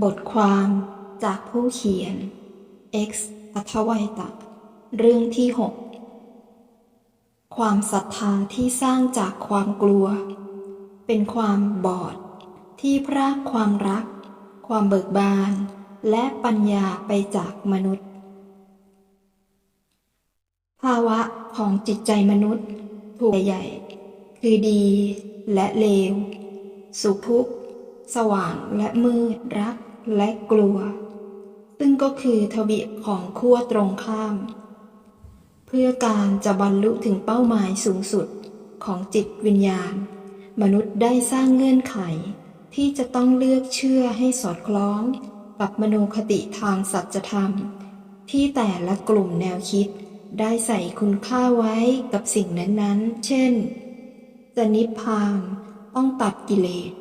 บทความจากผู้เขียน X อัธวัยตะ เรื่องที่ 6 ความศรัทธาที่สร้างจากความกลัว เป็นความบอด ที่พรากความรัก ความเบิกบาน และปัญญาไปจากมนุษย์ ภาวะของจิตใจมนุษย์ถูกใหญ่ คือดีและเลว สุขทุกข์ สว่างและมืดรักและกลัว ซึ่งก็คือทวิของขั้วตรงข้าม เพื่อการจะบรรลุถึงเป้าหมายสูงสุดของจิตวิญญาณ มนุษย์ได้สร้างเงื่อนไข ที่จะต้องเลือกเชื่อให้สอดคล้อง กับมโนคติทางสัจธรรม ที่แต่ละกลุ่มแนวคิดได้ใส่คุณค่าไว้กับสิ่งนั้นๆ เช่น จะนิพพานต้องตัดกิเลส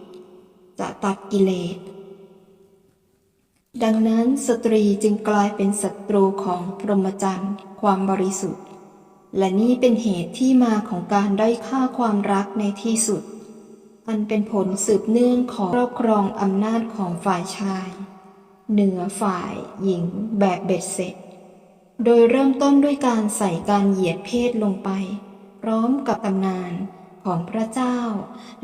จะตัดกิเลส ดังนั้นสตรีจึงกลายเป็นศัตรูของพรหมจรรย์ความบริสุทธิ์ และนี่เป็นเหตุที่มาของการด้อยค่าความรักในที่สุด อันเป็นผลสืบเนื่องของครอบครองอำนาจของฝ่ายชาย เหนือฝ่ายหญิงแบบเบ็ดเสร็จ โดยเริ่มต้นด้วยการใส่การเหยียดเพศลงไป พร้อมกับตำนาน ของพระเจ้า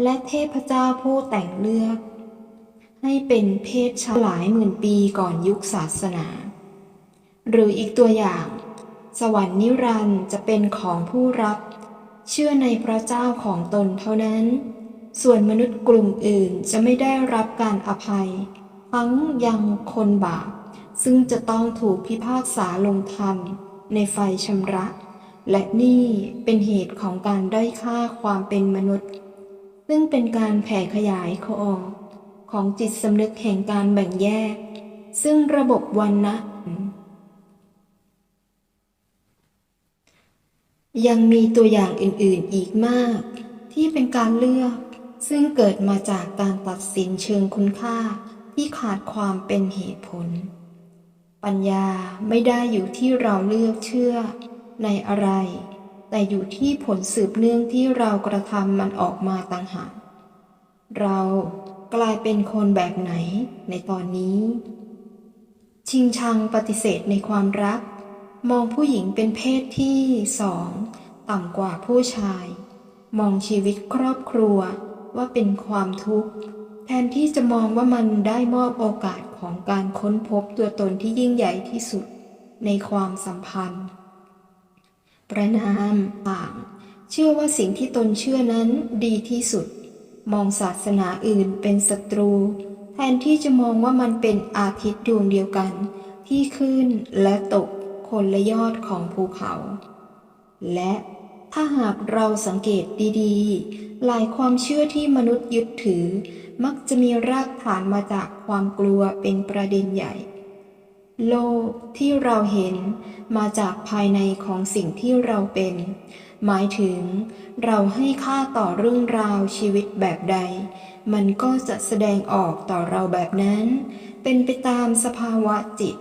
และเทพเจ้าผู้แต่งเลือก ให้เป็นเพศชายหลายหมื่นปีก่อนยุคศาสนา หรืออีกตัวอย่าง สวรรค์นิรันดร์จะเป็นของผู้รับ เชื่อในพระเจ้าของตนเท่านั้น ส่วนมนุษย์กลุ่มอื่นจะไม่ได้รับการอภัย ทั้งยังคนบาปซึ่งจะต้องถูกพิพากษาลงทันในไฟชำระ และนี่เป็นเหตุของการด้อยค่าความเป็นมนุษย์ ซึ่งเป็นการแผ่ขยายขออกของจิตสำนึกแห่งการแบ่งแยก ซึ่งระบบวันนะยังมีตัวอย่างอื่นๆอีกมาก ที่เป็นการเลือก ซึ่งเกิดมาจากการตัดสินเชิงคุณค่าที่ขาดความเป็นเหตุผล ปัญญาไม่ได้อยู่ที่เราเลือกเชื่อ ในอะไร แต่อยู่ที่ผลสืบเนื่องที่เรากระทำมันออกมาต่างหากเรากลายเป็นคนแบบไหนในตอนนี้ ชิงชังปฏิเสธในความรัก มองผู้หญิงเป็นเพศที่สองต่ำกว่าผู้ชาย มองชีวิตครอบครัวว่าเป็นความทุกข์ แทนที่จะมองว่ามันได้มอบโอกาสของการค้นพบตัวตนที่ยิ่งใหญ่ที่สุดในความสัมพันธ์ ประนามต่าง เชื่อว่าสิ่งที่ตนเชื่อนั้นดีที่สุด มองศาสนาอื่นเป็นศัตรู แทนที่จะมองว่ามันเป็นอาทิตย์ดวงเดียวกัน ที่ขึ้นและตกคนละยอดของภูเขา และถ้าหากเราสังเกตดีๆ หลายความเชื่อที่มนุษย์ยึดถือ มักจะมีรากฐานมาจากความกลัวเป็นประเด็นใหญ่ โลกที่เราเห็นมาจากภายในของสิ่งที่เราเป็น หมายถึง เราให้ค่าต่อเรื่องราวชีวิตแบบใด มันก็จะแสดงออกต่อเราแบบนั้น เป็นไปตามสภาวะจิต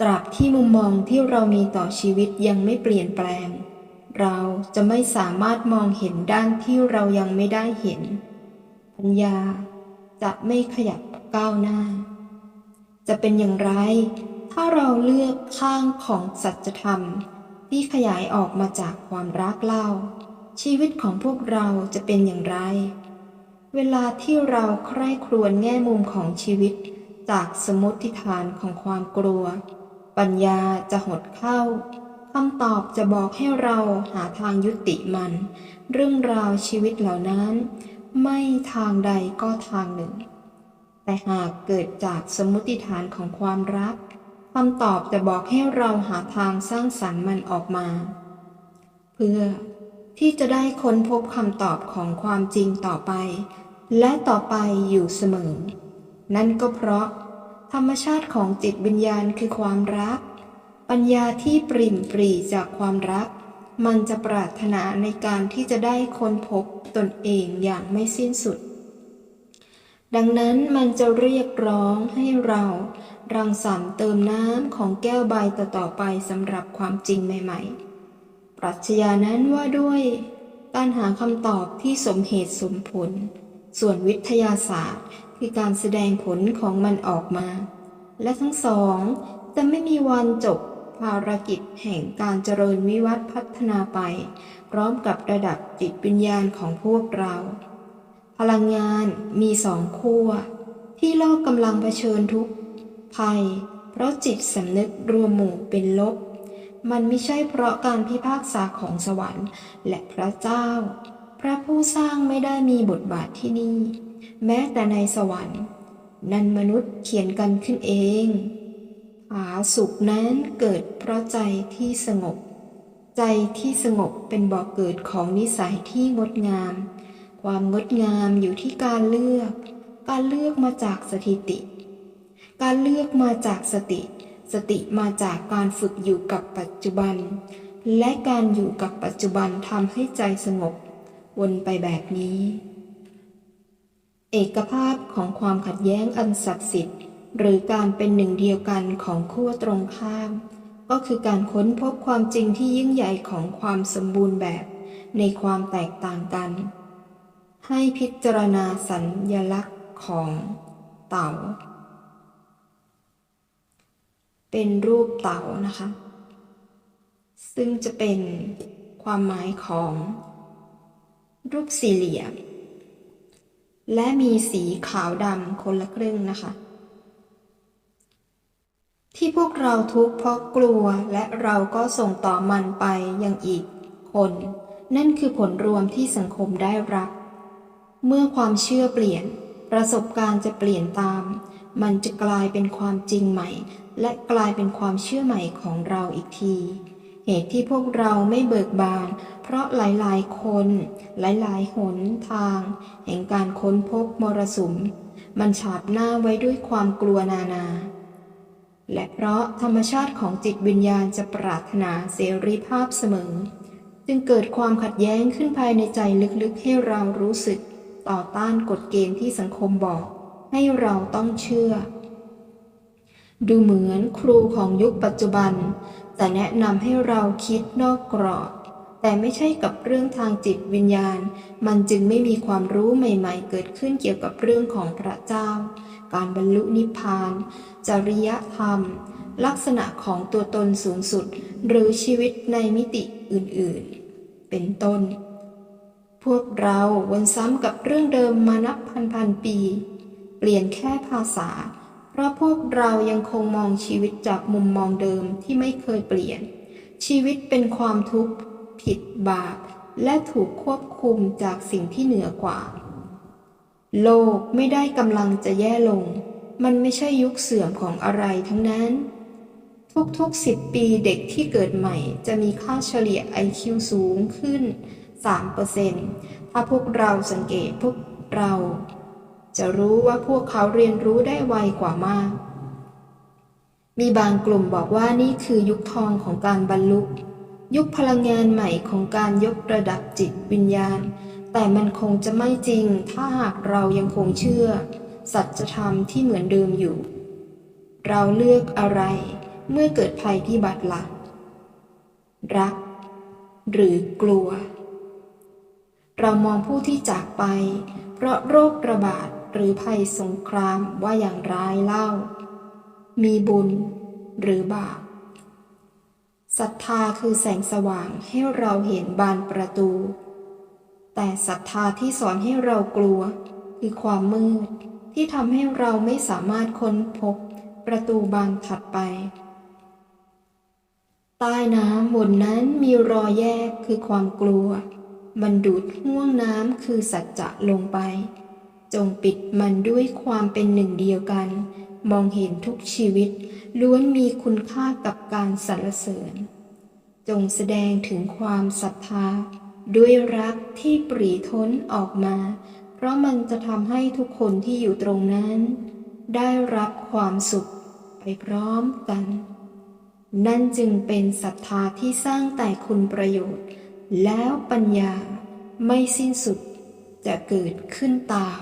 ตราบที่มุมมองที่เรามีต่อชีวิตยังไม่เปลี่ยนแปลง เราจะไม่สามารถมองเห็นด้านที่เรายังไม่ได้เห็น ปัญญาจะไม่ขยับก้าวหน้า จะเป็นอย่างไร ถ้าเราเลือกข้างของสัจธรรม ที่ขยายออกมาจากความรักเล่า ชีวิตของพวกเราจะเป็นอย่างไร เวลาที่เราใคร่ครวญแง่มุมของชีวิตจากสมมติฐานของความกลัว ปัญญาจะหดเข้าคำตอบจะบอกให้เราหาทางยุติมัน เรื่องราวชีวิตเหล่านั้น ไม่ทางใดก็ทางหนึ่ง แต่หากเกิดจากสมมติฐานของความรักคำตอบจะบอกให้เราหาทางสร้างสรรค์มันออกมา เพื่อที่จะได้ค้นพบคำตอบของความจริงต่อไป และต่อไปอยู่เสมอ นั่นก็เพราะ ธรรมชาติของจิตวิญญาณคือความรัก ปัญญาที่ปริ่มปรีจากความรัก มันจะปรารถนาในการที่จะได้ค้นพบตนเองอย่างไม่สิ้นสุด ดังนั้นมันจะเรียกร้องให้เรารังสรรค์เติมน้ำของแก้วใบต่อๆไปสำหรับความจริงใหม่ๆ ปรัชญานั้นว่าด้วยการหาคำตอบที่สมเหตุสมผล ส่วนวิทยาศาสตร์คือการแสดงผลของมันออกมา และทั้งสองจะไม่มีวันจบภารกิจแห่งการเจริญวิวัฒน์พัฒนาไป พร้อมกับระดับจิตวิญญาณของพวกเรา พลังงานมีสองขั้วที่โลกกำลังเผชิญทุกภัย เพราะจิตสำนึกรวมหมู่เป็นลบ มันไม่ใช่เพราะการพิพากษาของสวรรค์ และพระเจ้า พระผู้สร้างไม่ได้มีบทบาทที่นี่ แม้แต่ในสวรรค์ นันมนุษย์เขียนกันขึ้นเองผาสุขนั้นเกิดเพราะใจที่สงบ ใจที่สงบเป็นบ่อกเกิดของนิสัยที่งดงาม ความงดงามอยู่ที่การเลือก การเลือกมาจากสถิติ การเลือกมาจากสติ สติมาจากการฝึกอยู่กับปัจจุบัน และการอยู่กับปัจจุบันทำให้ใจสงบ วนไปแบบนี้ เอกภาพของความขัดแย้งอันศักดิ์สิทธิ์ หรือการเป็นหนึ่งเดียวกันของขั้วตรงข้าม ก็คือการค้นพบความจริงที่ยิ่งใหญ่ของความสมบูรณ์แบบในความแตกต่างกัน ให้พิจารณาสัญญลักษณ์ของเต่า เป็นรูปเต่านะคะ ซึ่งจะเป็นความหมายของรูปสี่เหลี่ยม และมีสีขาวดำคนละครึ่งนะคะ ที่พวกเราทุกข์เพราะกลัวและเราก็ส่งต่อมันไปยังอีกคน นั่นคือผลรวมที่สังคมได้รับ เมื่อความเชื่อเปลี่ยน ประสบการณ์จะเปลี่ยนตาม มันจะกลายเป็นความจริงใหม่ และกลายเป็นความเชื่อใหม่ของเราอีกที เหตุที่พวกเราไม่เบิกบาน เพราะหลายๆ คน หลายๆ หนทาง แห่งการค้นพบมรสุม มันฉาบหน้าไว้ด้วยความกลัวนานา และเพราะธรรมชาติของจิตวิญญาณจะปรารถนาเสรีภาพเสมอ จึงเกิดความขัดแย้งขึ้นภายในใจลึกๆ ให้เรารู้สึก ต่อต้านกฎเกณฑ์ที่สังคมบอก ให้เราต้องเชื่อ ดูเหมือนครูของยุคปัจจุบันแต่แนะนำให้เราคิดนอกกรอบ แต่ไม่ใช่กับเรื่องทางจิตวิญญาณ มันจึงไม่มีความรู้ใหม่ ๆ เกิดขึ้นเกี่ยวกับเรื่องของพระเจ้า การบรรลุนิพพาน จริยธรรม ลักษณะของตัวตนสูงสุด หรือชีวิตในมิติอื่นๆ เป็นต้น พวกเราวนซ้ำกับเรื่องเดิมมานับพันพันๆปี เปลี่ยนแค่ภาษา เพราะพวกเรายังคงมองชีวิตจากมุมมองเดิมที่ไม่เคยเปลี่ยน ชีวิตเป็นความทุกข์ ผิดบาป และถูกควบคุมจากสิ่งที่เหนือกว่า โลกไม่ได้กำลังจะแย่ลง มันไม่ใช่ยุคเสื่อมของอะไรทั้งนั้นทุกๆ 10 ปีเด็กที่เกิดใหม่จะมีค่าเฉลี่ย IQ สูงขึ้น 3%ถ้าพวกเราสังเกตพวกเรา จะรู้ว่าพวกเขาเรียนรู้ได้ไวกว่ามาก มีบางกลุ่มบอกว่านี่คือยุคทองของการบรรลุ ยุคพลังงานใหม่ของการยกระดับจิตวิญญาณ แต่มันคงจะไม่จริง ถ้าหากเรายังคงเชื่อ สัจธรรมที่เหมือนเดิมอยู่ เราเลือกอะไรเมื่อเกิดภัยพิบัติละ่ะรัก หรือกลัว เรามองผู้ที่จากไป เพราะโรคระบาดหรือภัยสงครามว่าอย่างร้ายเล่า มีบุญหรือบาปศรัทธาคือแสงสว่างให้เราเห็นบานประตู แต่ศรัทธาที่สอนให้เรากลัว คือความมืดที่ทำให้เราไม่สามารถค้นพบประตูบานถัดไป ใต้น้ำบนนั้นมีรอยแยกคือความกลัว มันดูดห่วงน้ำคือสัจจะลงไป จงปิดมันด้วยความเป็นหนึ่งเดียวกัน มองเห็นทุกชีวิต ล้วนมีคุณค่ากับการสรรเสริญ จงแสดงถึงความศรัทธา ด้วยรักที่ปรีท้นออกมา เพราะมันจะทำให้ทุกคนที่อยู่ตรงนั้น ได้รับความสุขไปพร้อมกัน นั่นจึงเป็นศรัทธาที่สร้างแต่คุณประโยชน์ แล้วปัญญาไม่สิ้นสุดจะเกิดขึ้นตาม